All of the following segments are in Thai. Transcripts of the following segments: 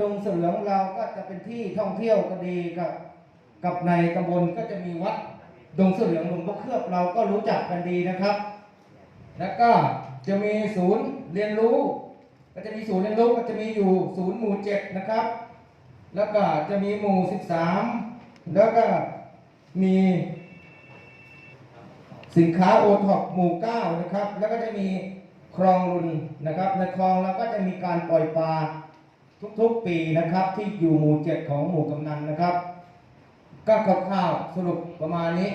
ดงเสืองเราก็จะเป็นที่ท่องเที่ยวก็ดีกับกับในตำบลก็จะมีวัดดงเสืองหลวงพ่อเคลือบเราก็รู้จักกันดีนะครับ แล้วก็จะมีศูนย์เรียนรู้ ก็จะมีศูนย์เรียนรู้ก็จะมีอยู่ศูนย์หมู่เจ็ดนะครับ แล้วก็จะมีหมู่สิบสามแล้วก็มีสินค้าโอท็อปหมู่เก้านะครับ แล้วก็จะมีคลองรุนนะครับ ในคลองเราก็จะมีการปล่อยปลา ทุกๆปีนะครับ ที่อยู่หมู่เจ็ดของหมู่กำนันนะครับ ก็คร่าวๆสรุปประมาณนี้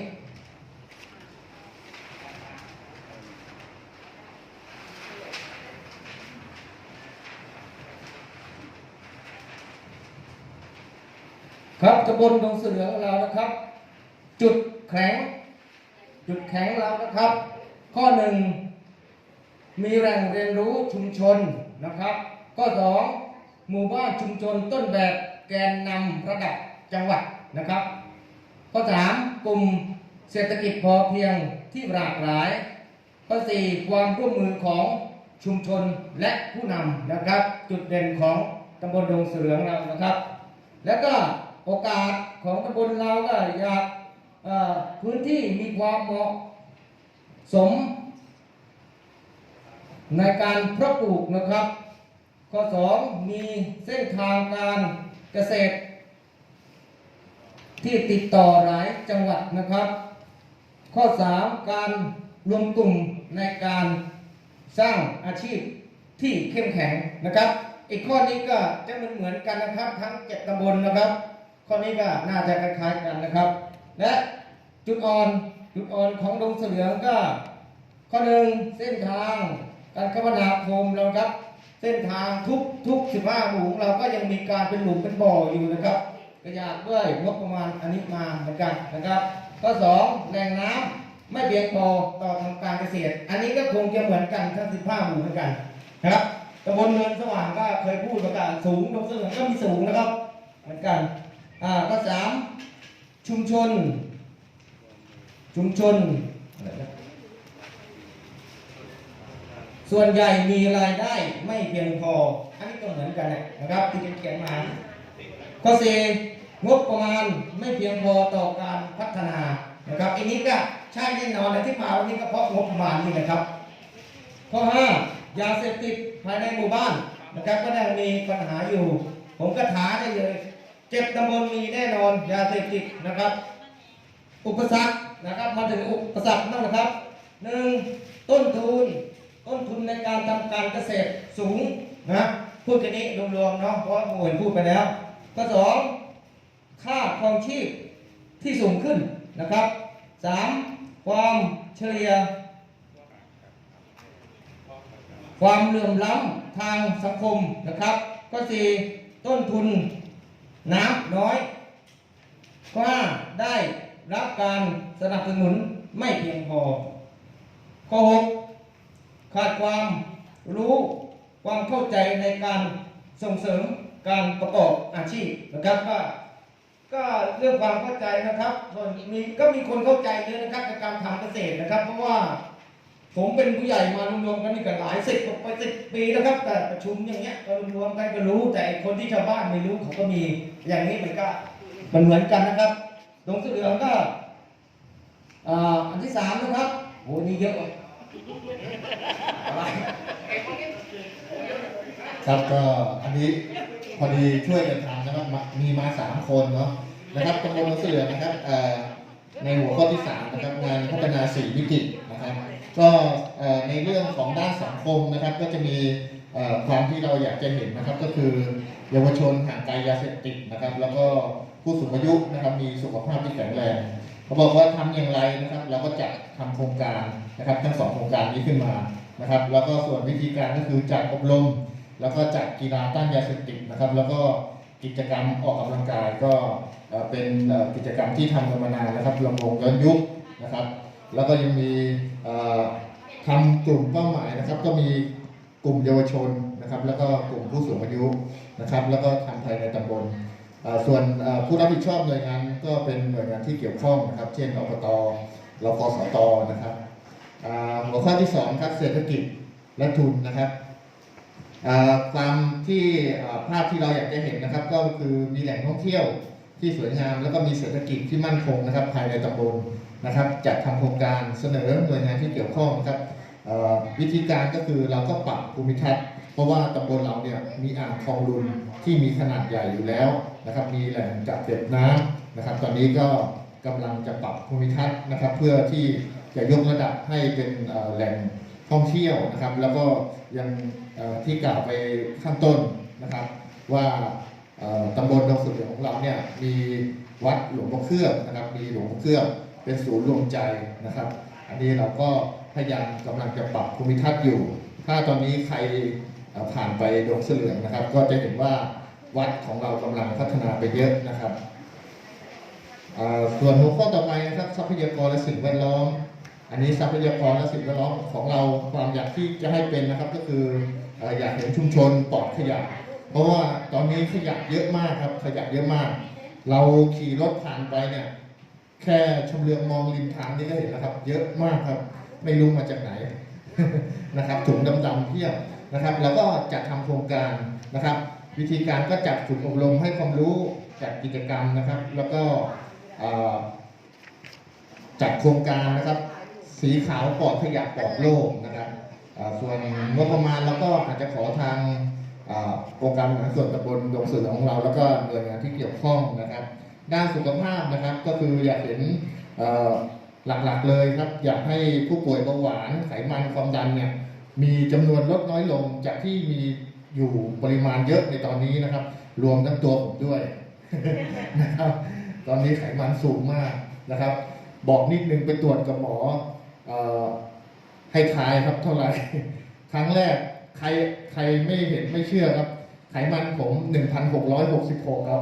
ครับตำบลดงเสือของเรานะครับ จุดแข็ง จุดแข็งเรานะครับ ข้อหนึ่งมีแหล่งเรียนรู้ชุมชนนะครับ ข้อสอง หมู่บ้านชุมชนต้นแบบแกนนำระดับจังหวัดนะครับ ข้อสามกลุ่มเศรษฐกิจพอเพียงที่หลากหลาย ข้อสี่ความร่วมมือของชุมชนและผู้นำนะครับ จุดเด่นของตำบลดงเสือของเรานะครับ แล้วก็โอกาสของตำบลเราก็อยากพื้นที่มีความเหมาะสม ในการเพาะปลูกนะครับ ข้อสองมีเส้นทางการเกษตร ที่ติดต่อหลายจังหวัดนะครับ ข้อสามการรวมกลุ่มในการสร้างอาชีพที่เข้มแข็งนะครับ อีกข้อนี้ก็จะเหมือนเหมือนกันนะครับ ทั้งเจ็ดตำบลนะครับ ข้อนี้ก็น่าจะคล้ายๆกันนะครับ และจุดอ่อนจุดอ่อนของดงเสลืองก็ ข้อหนึ่งเส้นทางการคมนาคมเราครับ เส้นทางทุกทุกสิบห้าหมู่ของเราก็ยังมีการเป็นหลุมเป็นบ่ออยู่นะครับก็อยากด้วยงบประมาณอันนี้มาเหมือนกันนะครับข้อสองแหล่งน้ำไม่เพียงพอต่อทำการเกษตร อันนี้ก็คงจะเหมือนกันทั้งสิบห้าหมู่เหมือนกันนะครับตำบลเนินสว่างก็เคยพูดประกาศสูงตรงเสลือก็มีสูงนะครับ เหมือนกันอ่าข้อสามชุมชน ชุมชนอะไรนะ ส่วนใหญ่มีรายได้ไม่เพียงพอ อันนี้ก็เหมือนกันนะครับที่เขียนมา ข้อสี่งบประมาณไม่เพียงพอต่อการพัฒนานะครับอันนี้ก็ใช่แน่นอนและที่มาวันนี้ก็เพราะงบประมาณนี่นะครับ ข้อห้ายาเสพติดภายในหมู่บ้านนะครับก็ยังมีปัญหาอยู่ ผมก็ท้าได้เลย เจ็บตำบลมีแน่นอนยาเสพติดนะครับ อุปสรรคนะครับมาถึงอุปสรรคบ้างนะครับหนึ่งต้นทุน ต้นทุนในการทำการเกษตรสูงนะพูดแค่นี้รวมๆเนาะเพราะว่าหมวยพูดไปแล้วข้อสองค่าครองชีพที่สูงขึ้นนะครับสามความเฉลี่ยความเหลื่อมล้ำทางสังคมนะครับข้อสี่ต้นทุนน้ำน้อยข้อห้าได้รับการสนับสนุนไม่เพียงพอข้อหก ขาดความรู้ความเข้าใจในการส่งเสริมการประกอบอาชีพนะครับก็ก็เรื่องความเข้าใจนะครับส่วนมีก็มีคนเข้าใจเยอะนะครับในการทำเกษตรนะครับ เพราะว่าผมเป็นผู้ใหญ่มารวมๆกันนี่ก็หลายสิบไปสิบปีแล้วครับ แต่ประชุมอย่างเงี้ยก็รวมๆกันก็รู้ แต่คนที่ชาวบ้านไม่รู้เขาก็มีอย่างนี้มันก็มันเหมือนกันนะครับดงเสือเหลืองก็อันที่สามนะครับโหนี่เยอะ ครับก็อันนี้พอดีช่วยกันทำนะครับมีมาสามคนเนาะนะครับตำบลมะเสือนะครับในหัวข้อที่สามนะครับงานพัฒนาสี่วิกฤตนะครับ ก็ในเรื่องของด้านสังคมนะครับ ก็จะมีความที่เราอยากจะเห็นนะครับ ก็คือเยาวชนห่างไกลยาเสพติดนะครับ แล้วก็ผู้สูงอายุนะครับมีสุขภาพที่แข็งแรง เขาบอกว่าทำอย่างไรนะครับ เราก็จะทำโครงการนะครับ ทั้งสองโครงการนี้ขึ้นมานะครับ แล้วก็ส่วนวิธีการก็คือจัดอบรม แล้วก็จัดกีฬาต้านยาเสพติดนะครับ แล้วก็กิจกรรมออกกำลังกายก็เป็นกิจกรรมที่ทำกันมานานนะครับลำวงย้อนยุคนะครับ แล้วก็ยังมีเอ่อทำกลุ่มเป้าหมายนะครับ ก็มีกลุ่มเยาวชนนะครับ แล้วก็กลุ่มผู้สูงอายุนะครับ แล้วก็ทำภายในตำบล ส่วนผู้รับผิดชอบหน่วยงานก็เป็นหน่วยงานที่เกี่ยวข้องนะครับ เช่นอบตรพสตนะครับหัวข้อที่สองครับเศรษฐกิจและทุนนะครับความที่ภาพที่เราอยากจะเห็นนะครับ ก็คือมีแหล่งท่องเที่ยวที่สวยงาม แล้วก็มีเศรษฐกิจที่มั่นคงนะครับ ภายในตำบลนะครับจัดทำโครงการเสนอหน่วยงานที่เกี่ยวข้องนะครับวิธีการก็คือเราก็ปรับภูมิทัศน์ เพราะว่าตำบลเราเนี่ยมีอ่างคลองลุนที่มีขนาดใหญ่อยู่แล้วนะครับ มีแหล่งจับเก็บน้ำนะครับ ตอนนี้ก็กำลังจะปรับภูมิทัศน์นะครับ เพื่อที่จะยกระดับให้เป็นแหล่งท่องเที่ยวนะครับ แล้วก็ยังที่กล่าวไปข้างต้นนะครับ ว่าตำบลดงสุดเหลืองของเราเนี่ยมีวัดหลวงพ่อเครื่องนะครับ มีหลวงพ่อเครื่องเป็นศูนย์รวมใจนะครับ อันนี้เราก็พยายามกำลังจะปรับภูมิทัศน์อยู่ ถ้าตอนนี้ใคร ผ่านไปดงเสลืองนะครับ ก็จะเห็นว่าวัดของเรากำลังพัฒนาไปเยอะนะครับส่วนหัวข้อต่อไปนะครับทรัพยากรและสิ่งแวดล้อม อันนี้ทรัพยากรและสิ่งแวดล้อมของเราความอยากที่จะให้เป็นนะครับก็คืออยากเห็นชุมชนปลอดขยะ เพราะว่าตอนนี้ขยะเยอะมากครับขยะเยอะมาก เราขี่รถผ่านไปเนี่ยแค่ชมเลืองมองริมทางนี่ก็เห็นแล้วครับ เยอะมากครับ ไม่รู้มาจากไหนนะครับถุงดำๆเพียบ นะครับแล้วก็จัดทำโครงการนะครับ วิธีการก็จัดฝึกอบรมให้ความรู้จัดกิจกรรมนะครับ แล้วก็จัดโครงการนะครับ สีขาวปลอดขยะปลอดโลกนะครับส่วนงบประมาณเราก็อาจจะขอทางองค์การบริหารส่วนตำบลดงเสือของเรา แล้วก็หน่วยงานที่เกี่ยวข้องนะครับ ด้านสุขภาพนะครับก็คืออยากเห็นหลักๆเลยครับ อยากให้ผู้ป่วยเบาหวานไขมันความดันเนี่ย มีจำนวนลดน้อยลงจากที่มีอยู่ปริมาณเยอะในตอนนี้นะครับ รวมทั้งตัวผมด้วยนะครับ ตอนนี้ไขมันสูงมากนะครับ บอกนิดนึงไปตรวจกับหมอเอ่อให้ทายครับเท่าไหร่ ครั้งแรกใครใครไม่เห็นไม่เชื่อครับ ไขมันผม1,666ครับ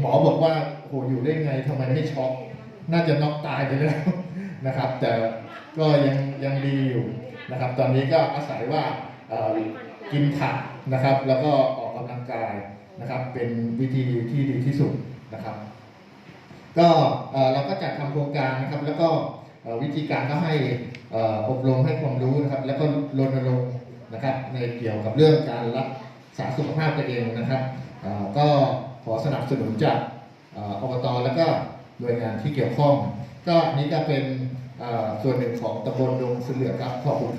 หมอบอกว่าโหอยู่ได้ไงทำไมไม่ช็อก น่าจะน็อกตายไปแล้วนะครับ แต่ก็ยังยังดีอยู่ นะครับ ตอนนี้ก็อาศัยว่ากินผักนะครับ แล้วก็ออกกำลังกายนะครับ เป็นวิธีที่ดีที่สุดนะครับ ก็เราก็จัดทำโครงการนะครับ แล้วก็วิธีการก็ให้อบรมให้ความรู้นะครับ แล้วก็รณรงค์นะครับ ในเกี่ยวกับเรื่องการรักษาสุขภาพตัวเองนะครับก็ขอสนับสนุนจากอบตแล้วก็หน่วยงานที่เกี่ยวข้อง ก็อันนี้ก็เป็น ส่วนหนึ่งของตำบลดงเสลือครับขอบคุณครับ